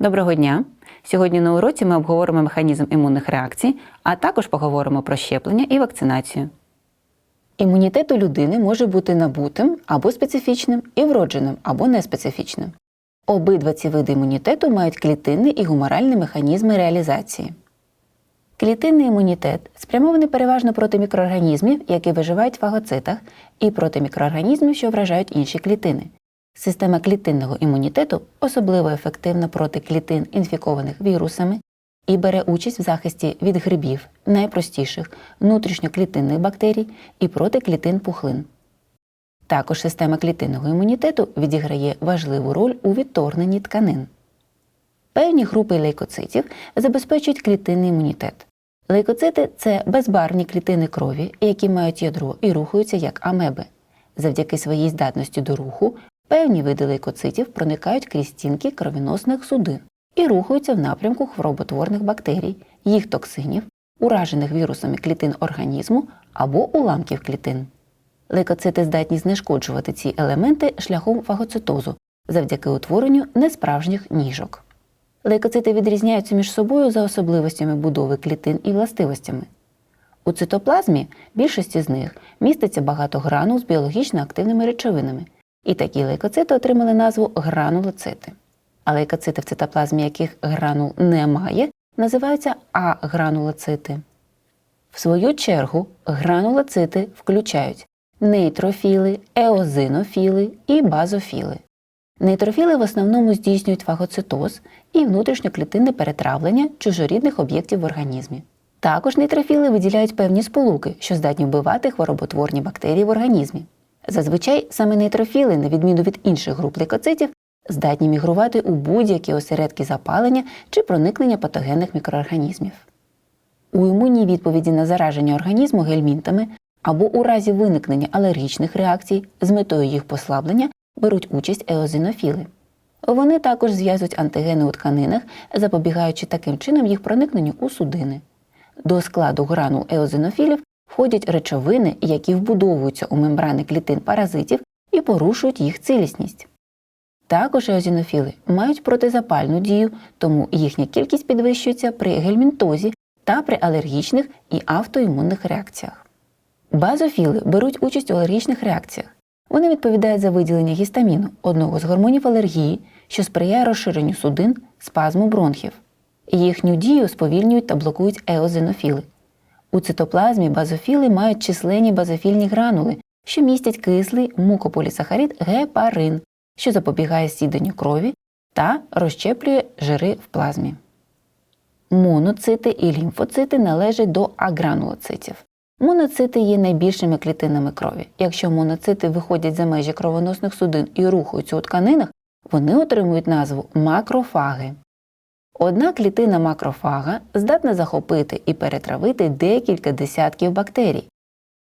Доброго дня! Сьогодні на уроці ми обговоримо механізм імунних реакцій, а також поговоримо про щеплення і вакцинацію. Імунітет у людини може бути набутим або специфічним і вродженим або неспецифічним. Обидва ці види імунітету мають клітинний і гуморальний механізми реалізації. Клітинний імунітет спрямований переважно проти мікроорганізмів, які виживають в фагоцитах, і проти мікроорганізмів, що вражають інші клітини. Система клітинного імунітету особливо ефективна проти клітин, інфікованих вірусами, і бере участь в захисті від грибів, найпростіших внутрішньоклітинних бактерій і проти клітин пухлин. Також система клітинного імунітету відіграє важливу роль у відторгненні тканин. Певні групи лейкоцитів забезпечують клітинний імунітет. Лейкоцити це безбарвні клітини крові, які мають ядро і рухаються як амеби. Завдяки своїй здатності до руху певні види лейкоцитів проникають крізь стінки кровіносних судин і рухаються в напрямку хвороботворних бактерій, їх токсинів, уражених вірусами клітин організму або уламків клітин. Лейкоцити здатні знешкоджувати ці елементи шляхом фагоцитозу завдяки утворенню несправжніх ніжок. Лейкоцити відрізняються між собою за особливостями будови клітин і властивостями. У цитоплазмі більшості з них міститься багато гранул з біологічно активними речовинами, і такі лейкоцити отримали назву гранулоцити. А лейкоцити, в цитоплазмі яких гранул немає, називаються агранулоцити. В свою чергу гранулоцити включають нейтрофіли, еозинофіли і базофіли. Нейтрофіли в основному здійснюють фагоцитоз і внутрішньоклітинне перетравлення чужорідних об'єктів в організмі. Також нейтрофіли виділяють певні сполуки, що здатні вбивати хвороботворні бактерії в організмі. Зазвичай саме нейтрофіли, на відміну від інших груп лейкоцитів, здатні мігрувати у будь-які осередки запалення чи проникнення патогенних мікроорганізмів. У імунній відповіді на зараження організму гельмінтами або у разі виникнення алергічних реакцій з метою їх послаблення беруть участь еозинофіли. Вони також зв'язують антигени у тканинах, запобігаючи таким чином їх проникненню у судини. До складу гранул еозинофілів входять речовини, які вбудовуються у мембрани клітин паразитів і порушують їх цілісність. Також еозинофіли мають протизапальну дію, тому їхня кількість підвищується при гельмінтозі та при алергічних і автоімунних реакціях. Базофіли беруть участь у алергічних реакціях. Вони відповідають за виділення гістаміну, одного з гормонів алергії, що сприяє розширенню судин, спазму бронхів. Їхню дію сповільнюють та блокують еозинофіли. У цитоплазмі базофіли мають численні базофільні гранули, що містять кислий мукополісахарид гепарин, що запобігає сіданню крові та розщеплює жири в плазмі. Моноцити і лімфоцити належать до агранулоцитів. Моноцити є найбільшими клітинами крові. Якщо моноцити виходять за межі кровоносних судин і рухаються у тканинах, вони отримують назву макрофаги. Одна клітина макрофага здатна захопити і перетравити декілька десятків бактерій.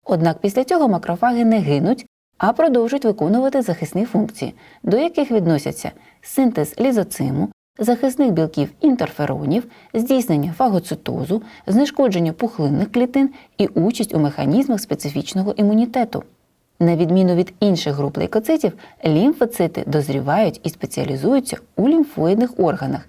Однак після цього макрофаги не гинуть, а продовжують виконувати захисні функції, до яких відносяться синтез лізоциму, захисних білків інтерферонів, здійснення фагоцитозу, знешкодження пухлинних клітин і участь у механізмах специфічного імунітету. На відміну від інших груп лейкоцитів, лімфоцити дозрівають і спеціалізуються у лімфоїдних органах,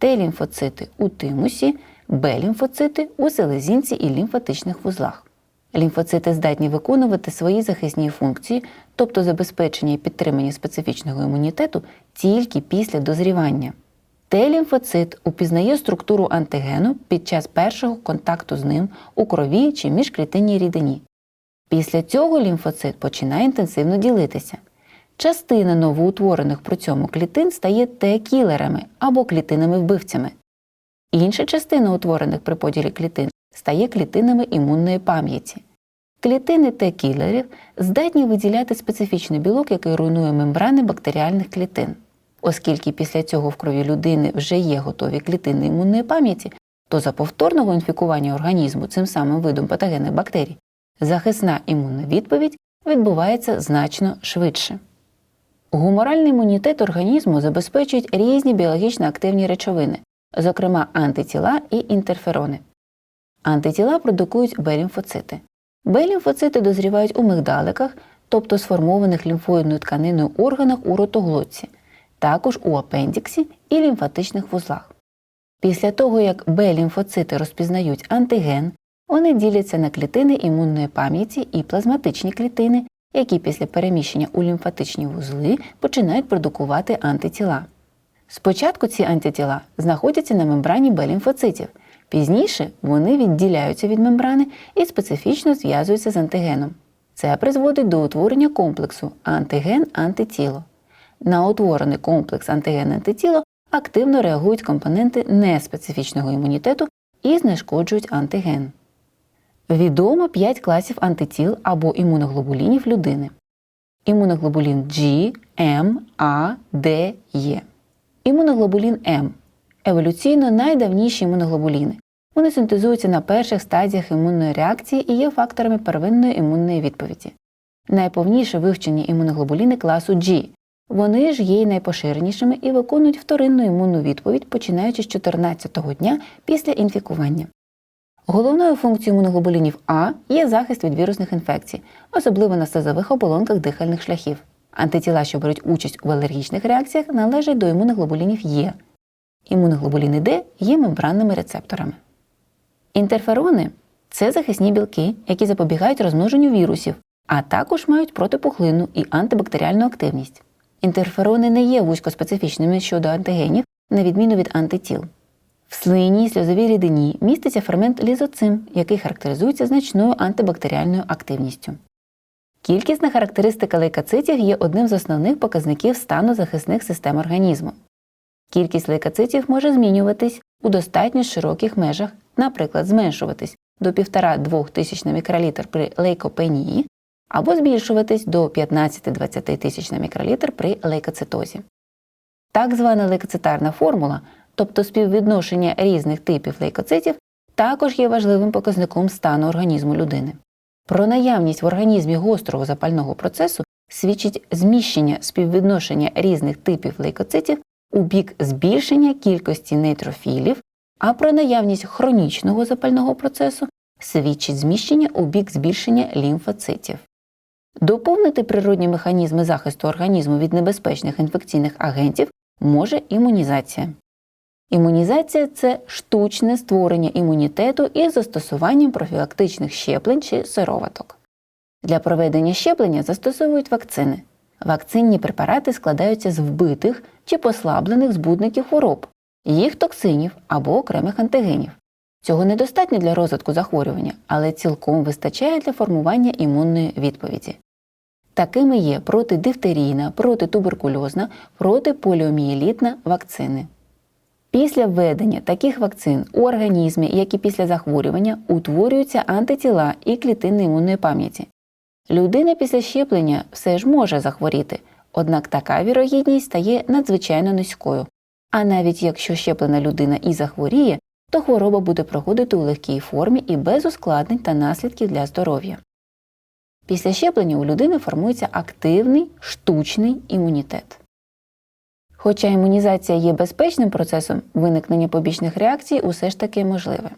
Т-лімфоцити у тимусі, Б-лімфоцити у селезінці і лімфатичних вузлах. Лімфоцити здатні виконувати свої захисні функції, тобто забезпечення і підтримання специфічного імунітету тільки після дозрівання. Т-лімфоцит упізнає структуру антигену під час першого контакту з ним у крові чи міжклітинній рідині. Після цього лімфоцит починає інтенсивно ділитися. Частина новоутворених при цьому клітин стає Т-кілерами або клітинами-вбивцями. Інша частина утворених при поділі клітин стає клітинами імунної пам'яті. Клітини Т-кілерів здатні виділяти специфічний білок, який руйнує мембрани бактеріальних клітин. Оскільки після цього в крові людини вже є готові клітини імунної пам'яті, то за повторного інфікування організму цим самим видом патогенних бактерій захисна імунна відповідь відбувається значно швидше. Гуморальний імунітет організму забезпечують різні біологічно активні речовини, зокрема антитіла і інтерферони. Антитіла продукують Б-лімфоцити. Б-лімфоцити дозрівають у мигдаликах, тобто сформованих лімфоїдною тканиною органах у ротоглотці. також у апендіксі і лімфатичних вузлах. Після того, як Б-лімфоцити розпізнають антиген, вони діляться на клітини імунної пам'яті і плазматичні клітини, які після переміщення у лімфатичні вузли починають продукувати антитіла. Спочатку ці антитіла знаходяться на мембрані Б-лімфоцитів, пізніше вони відділяються від мембрани і специфічно зв'язуються з антигеном. Це призводить до утворення комплексу антиген-антитіло. На утворений комплекс антиген-антитіло активно реагують компоненти неспецифічного імунітету і знешкоджують антиген. Відомо 5 класів антитіл або імуноглобулінів людини. Імуноглобулін G, M, A, D, E. Імуноглобулін М еволюційно найдавніші імуноглобуліни. Вони синтезуються на перших стадіях імунної реакції і є факторами первинної імунної відповіді. Найповніше вивчені імуноглобуліни класу G. Вони ж є й найпоширенішими і виконують вторинну імунну відповідь, починаючи з 14-го дня після інфікування. Головною функцією імуноглобулінів А є захист від вірусних інфекцій, особливо на слизових оболонках дихальних шляхів. Антитіла, що беруть участь у алергічних реакціях, належать до імуноглобулінів Є. Імуноглобуліни Д є мембранними рецепторами. Інтерферони це захисні білки, які запобігають розмноженню вірусів, а також мають протипухлинну і антибактеріальну активність. Інтерферони не є вузькоспецифічними щодо антигенів, на відміну від антитіл. В слині сльозовій рідині міститься фермент лізоцим, який характеризується значною антибактеріальною активністю. Кількісна характеристика лейкоцитів є одним з основних показників стану захисних систем організму. Кількість лейкоцитів може змінюватись у достатньо широких межах, наприклад, зменшуватись до 1,5-2 тисяч на мікролітр при лейкопенії або збільшуватись до 15-20 тисяч на мікролітр при лейкоцитозі. Так звана лейкоцитарна формула, тобто співвідношення різних типів лейкоцитів, також є важливим показником стану організму людини. Про наявність в організмі гострого запального процесу свідчить зміщення співвідношення різних типів лейкоцитів у бік збільшення кількості нейтрофілів, а про наявність хронічного запального процесу свідчить зміщення у бік збільшення лімфоцитів. Доповнити природні механізми захисту організму від небезпечних інфекційних агентів може імунізація. Імунізація це штучне створення імунітету із застосуванням профілактичних щеплень чи сироваток. Для проведення щеплення застосовують вакцини. Вакцинні препарати складаються з вбитих чи послаблених збудників хвороб, їх токсинів або окремих антигенів. Цього недостатньо для розвитку захворювання, але цілком вистачає для формування імунної відповіді. Такими є протидифтерійна, протитуберкульозна, протиполіомієлітна вакцини. Після введення таких вакцин у організмі, як і після захворювання, утворюються антитіла і клітини імунної пам'яті. Людина після щеплення все ж може захворіти, однак така вірогідність стає надзвичайно низькою. А навіть якщо щеплена людина і захворіє, то хвороба буде проходити у легкій формі і без ускладнень та наслідків для здоров'я. Після щеплення у людини формується активний штучний імунітет. Хоча імунізація є безпечним процесом, виникнення побічних реакцій усе ж таки можливе.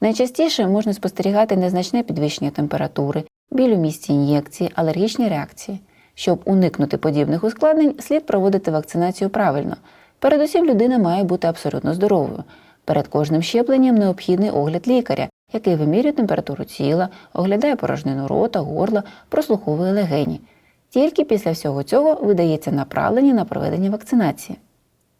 Найчастіше можна спостерігати незначне підвищення температури, біль у місці ін'єкції, алергічні реакції. Щоб уникнути подібних ускладнень, слід проводити вакцинацію правильно. Передусім, людина має бути абсолютно здоровою. Перед кожним щепленням необхідний огляд лікаря, який вимірює температуру тіла, оглядає порожнину рота, горла, прослуховує легені. Тільки після всього цього видається направлення на проведення вакцинації.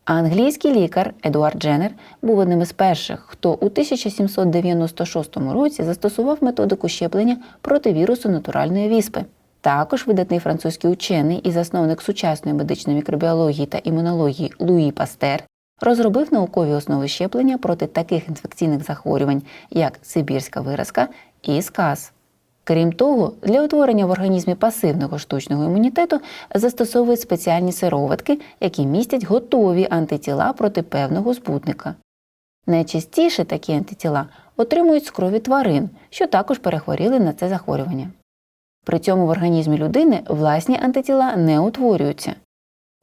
А англійський лікар Едуард Дженнер був одним із перших, хто у 1796 році застосував методику щеплення проти вірусу натуральної віспи. Також видатний французький учений і засновник сучасної медичної мікробіології та імунології Луї Пастер розробив наукові основи щеплення проти таких інфекційних захворювань, як Сибірська виразка і сказ. Крім того, для утворення в організмі пасивного штучного імунітету застосовують спеціальні сироватки, які містять готові антитіла проти певного збудника. Найчастіше такі антитіла отримують з крові тварин, що також перехворіли на це захворювання. При цьому в організмі людини власні антитіла не утворюються.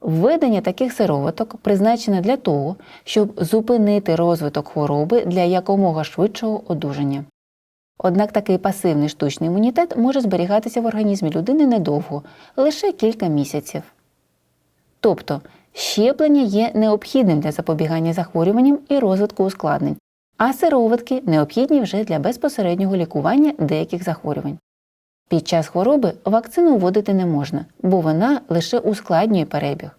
Введення таких сироваток призначене для того, щоб зупинити розвиток хвороби для якомога швидшого одужання. Однак такий пасивний штучний імунітет може зберігатися в організмі людини недовго, лише кілька місяців. Тобто Щеплення є необхідним для запобігання захворюванням і розвитку ускладнень, а сироватки необхідні вже для безпосереднього лікування деяких захворювань. Під час хвороби вакцину вводити не можна, бо вона лише ускладнює перебіг.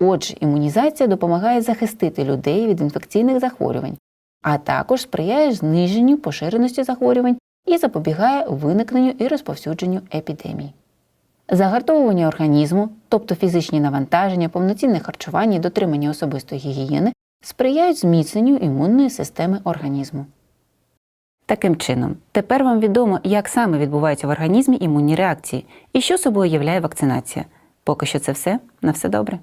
Отже, імунізація допомагає захистити людей від інфекційних захворювань, а також сприяє зниженню поширеності захворювань і запобігає виникненню і розповсюдженню епідемій. Загартовування організму, тобто фізичні навантаження, повноцінне харчування і дотримання особистої гігієни, сприяють зміцненню імунної системи організму. Таким чином, тепер вам відомо, як саме відбуваються в організмі імунні реакції і що собою являє вакцинація. Поки що це все. На все добре.